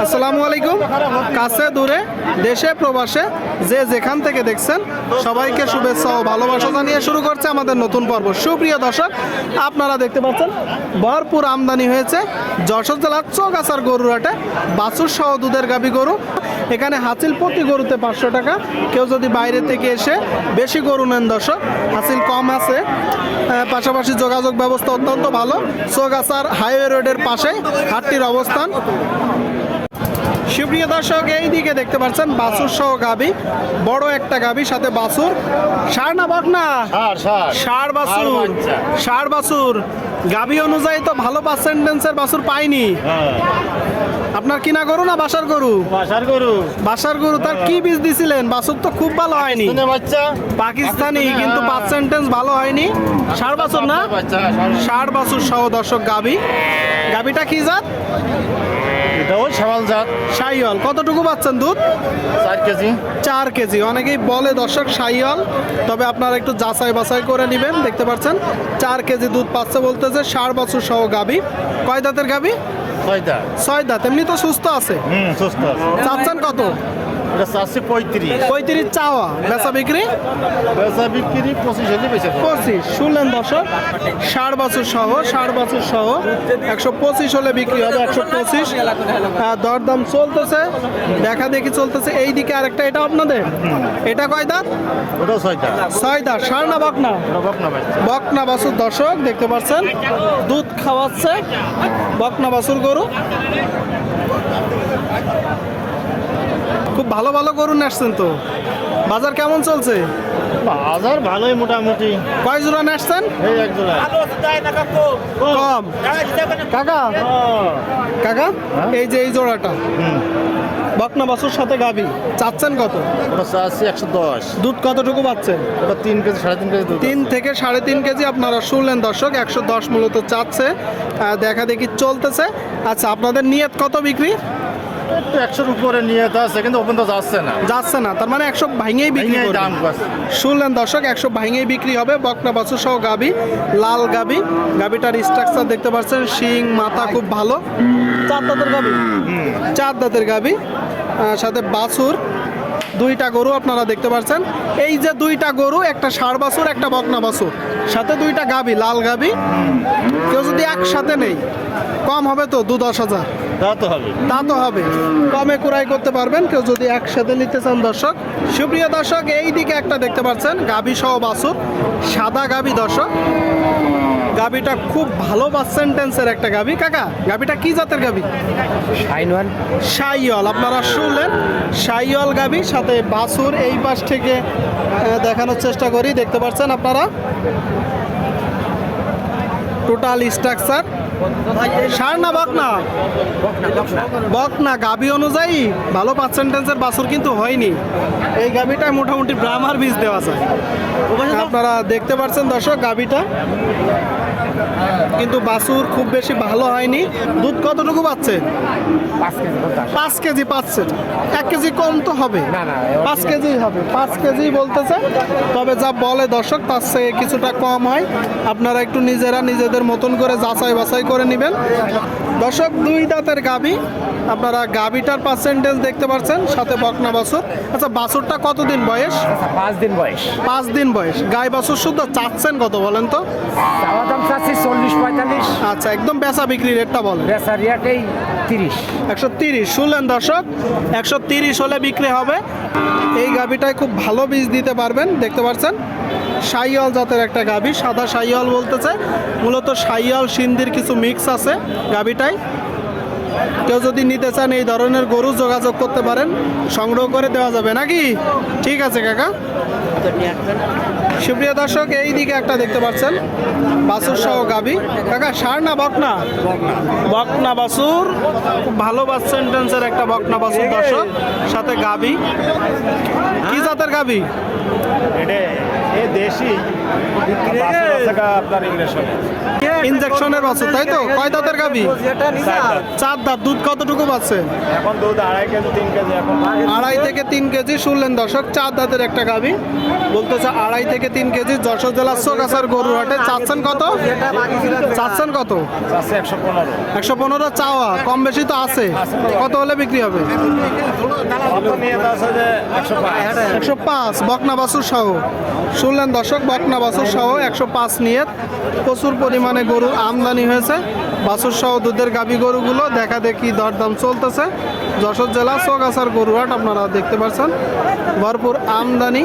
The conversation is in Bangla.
আসসালামু আলাইকুম। কাছে, দূরে, দেশে, প্রবাসে, যে যেখান থেকে দেখছেন, সবাইকে শুভেচ্ছা ও ভালোবাসা জানিয়ে শুরু করছে আমাদের নতুন পর্ব। সুপ্রিয় দর্শক, আপনারা দেখতে পাচ্ছেন, ভরপুর আমদানি হয়েছে যশোর জেলার চৌগাছার গরুর হাটে বাছুর সহ দুধের গাবি গরু। এখানে হাসিল প্রতি গরুতে পাঁচশো টাকা। কেউ যদি বাইরে থেকে এসে বেশি গরু নেন দর্শক, হাসিল কম আছে। পাশাপাশি যোগাযোগ ব্যবস্থা অত্যন্ত ভালো। চৌগাছার হাইওয়ে রোডের পাশে হাটটির অবস্থান। সুপ্রিয় দর্শক এই দিকে দেখতে পাচ্ছেন বাছুর সহ গাবি। বড় একটা গাবি সাথে বাছুর। সার না বক না? সার সার। বাছুর। বাচ্চা। বাছুর। গাবি অনুযায়ী তো ভালো পার্সেন্টেন্সের বাছুর পাইনি। হ্যাঁ। আপনার কিনা গরু না বাসার গরু? বাসার গরু। বাসার গরু তার কি বীজ দিছিলেন? বাছুর তো খুব ভালো হয়নি। পাকিস্তানি কিন্তু হ্যাঁ। পার্সেন্টেন্স ভালো হয়নি। ষাড় বাছুর না। ষাড় বাছুর সহ দর্শক গাবি। গাবিটা কি জাত? এটাও সওয়াল জাত। সাইওয়াল কতটুকু পাচ্ছেন দুধ? চার কেজি। চার কেজি। অনেকেই বলে দর্শক সাইওয়াল তবে আপনারা একটু যাচাই বাছাই করে নেবেন দেখতে পাচ্ছেন। চার কেজি দুধ পাচ্ছে বলতেছে ষাট বছর সহ গাবি। কয় দাঁতের গাবি? দাঁত। ছয় দাঁত। এমনি তো সুস্থ আছে। হুম সুস্থ আছে। চাচ্ছেন কত? এটা চারশো পঁয়ত্রিশ। পঁয়ত্রিশ চাওয়া। বেচা বিক্রি? বেচা বিক্রি পঁচিশ হলে বেঁচে পঁচিশ। শুনলেন দর্শক ষাট বছর সহ ষাট বছর সহ একশো পঁচিশ হলে বিক্রি হবে একশো পঁচিশ। দরদাম চলতেছে দেখা দেখি চলতেছে। এই দিকে আরেকটা এটা আপনাদের? এটা কয় দাঁত? ছয়টা ছয় দাঁত। ষাট না বক না বকনা? বকনা বাছুর দর্শক দেখতে পাচ্ছেন দুধ খাওয়াচ্ছে বকনা বাছুর গরু। খুব ভালো ভালো গরু নিয়ে তো। বাজার কেমন চলছে? বাজার ভালোই মোটামুটি। কয় জোড়া নিয়ে আসছেন? এই এক জোড়া। কম। কাকা কাকা? হ্যাঁ? এই যে এই জোড়াটা। হুম। বকনা বাছুর সাথে গাবি চাচ্ছেন কত? ওটা চাচ্ছি একশো দশ। দুধ কতটুকু পাচ্ছেন? ওটা তিন কেজি সাড়ে তিন কেজি তিন থেকে সাড়ে তিন কেজি আপনারা শুনলেন দর্শক একশো দশ মূলত চাচ্ছে। দেখা দেখি চলতেছে। আচ্ছা আপনাদের নিয়ত কত বিক্রি? একটু একশোর উপরে নিয়ে আছে কিন্তু ওপেন তো যাচ্ছে না। যাচ্ছে না তার মানে একশো ভাঙেই বিক্রি দাম আছে শুনলেন দর্শক একশো ভাঙেই বিক্রি হবে বকনা বাছুর সহ গাবি লাল গাবি। গাবিটার স্ট্রাকচার দেখতে পাচ্ছেন শিং মাথা খুব ভালো। চার দাঁতের গাবি? চার দাঁতের গাবি। আহ, সাথে বাছুর দুইটা গরু আপনারা দেখতে পাচ্ছেন। এই যে দুইটা গরু একটা ষাড় বাছুর একটা বকনা বাছুর। সাথে দুইটা গাবি লাল গাবি। কেউ যদি একসাথে নেই কম হবে তো দু দশ হাজার। তা তো হবে। তা তো হবে। কমে কুড়াই করতে পারবেন কেউ যদি একসাথে নিতে চান দর্শক। সুপ্রিয় দর্শক এই দিকে একটা দেখতে পাচ্ছেন গাবি সহ বাসুর সাদা গাবি দর্শক। গাবিটা খুব ভালো পার্সেন্টেন্সের একটা গাবি কাকা গাবিটা কি জাতের গাবি সাইয়ল আপনারা শুনলেন? সাইয়ল গাবি সাথে বাসুর এই পাশ থেকে দেখানোর চেষ্টা করি দেখতে পাচ্ছেন আপনারা? টোটাল স্ট্রাকচার সার না বকনা। বকনা গাবি অনুযায়ী ভালো পার্সেন্টেন্সের বাছর কিন্তু হয়নি। এই গাবিটায় মোটামুটি ব্রাহ্মার বীজ দেওয়া যায়। আপনারা দেখতে পাচ্ছেন দর্শক গাবিটা। কিন্তু বাছুর খুব বেশি ভালো হয়নি। দুধ কতটুকু পাচ্ছে? পাঁচ কেজি পাচ্ছেন এক কেজি কম তো হবে। পাঁচ কেজি হবে। পাঁচ কেজি বলতেছে। তবে যা বলে দর্শক তার থেকে কিছুটা কম হয়। আপনারা একটু নিজেরা নিজেদের মতন করে যাচাই বাছাই করে নেবেন। দর্শক দুই দাঁতের গাবি। আপনারা গাবিটার পার্সেন্টেজ দেখতে পাচ্ছেন সাথে বকনা বাছুর। আচ্ছা বাছুরটা কতদিন বয়স? পাঁচ দিন বয়স। পাঁচ দিন বয়স। গাই বাছুর শুদ্ধ চাচ্ছেন কত বলেন তো? দাম চাচ্ছি চল্লিশ পঁয়তাল্লিশ। আচ্ছা একদম বেচা বিক্রি রেটটা বলেন। বেচার রেটেই তিরিশ। একশো তিরিশ। শুনলেন দর্শক একশো তিরিশ হলে বিক্রি হবে। এই গাভিটায় খুব ভালো বীজ দিতে পারবেন দেখতে পাচ্ছেন? সাইয়াল জাতের একটা গাভি সাদা সাইয়াল বলতেছে। মূলত সাইয়াল সিন্ধির কিছু মিক্স আছে গাভিটায়। কেউ যদি নিতে চান এই ধরনের গরু যোগাযোগ করতে পারেন। সংগ্রহ করে দেওয়া যাবে নাকি? ঠিক আছে কাকা। সুপ্রিয় দর্শক এই দিকে একটা দেখতে পাচ্ছেন বাসুর সহ গাবি। কাকা সার না বকনা? বকনা বাসুর। খুব ভালো বাস সেন্টেন্সের একটা বকনা বাসুর দর্শক সাথে গাবি। কি জাতের গাবি? এটা এ দেশি আপনার ইংরেজ ইনজেকশনের বাছুর তাই তো? কয় দাঁতের গাবি চার দাঁত। দুধ কতটুকু পাচ্ছে? এখন দুধ আড়াই কেজি তিন কেজি এখন আড়াই থেকে তিন কেজি শুনলেন দর্শক চার দাঁতের একটা গাবি বলতেছে আড়াই থেকে তিন কেজি যশোর জেলার চোকাছার গরুর হাটে চাচ্ছেন কত? চাচ্ছেন কত? একশো পনেরো। চাওয়া কম বেশি তো আছে। কত হলে বিক্রি হবে? একশো পাঁচ বকনা বাছুর সহ। শুনলেন দর্শক বকনা বাছুর সহ একশো পাঁচ নিয়ে প্রচুর পরিমাণে গরুর আমদানি হয়েছে। বাছুর সহ দুধের গাবি গরুগুলো দেখা দেখি দরদাম চলতেছে। যশোর জেলা চৌগাছার গরুহাট আপনারা দেখতে পাচ্ছেন ভরপুর আমদানি।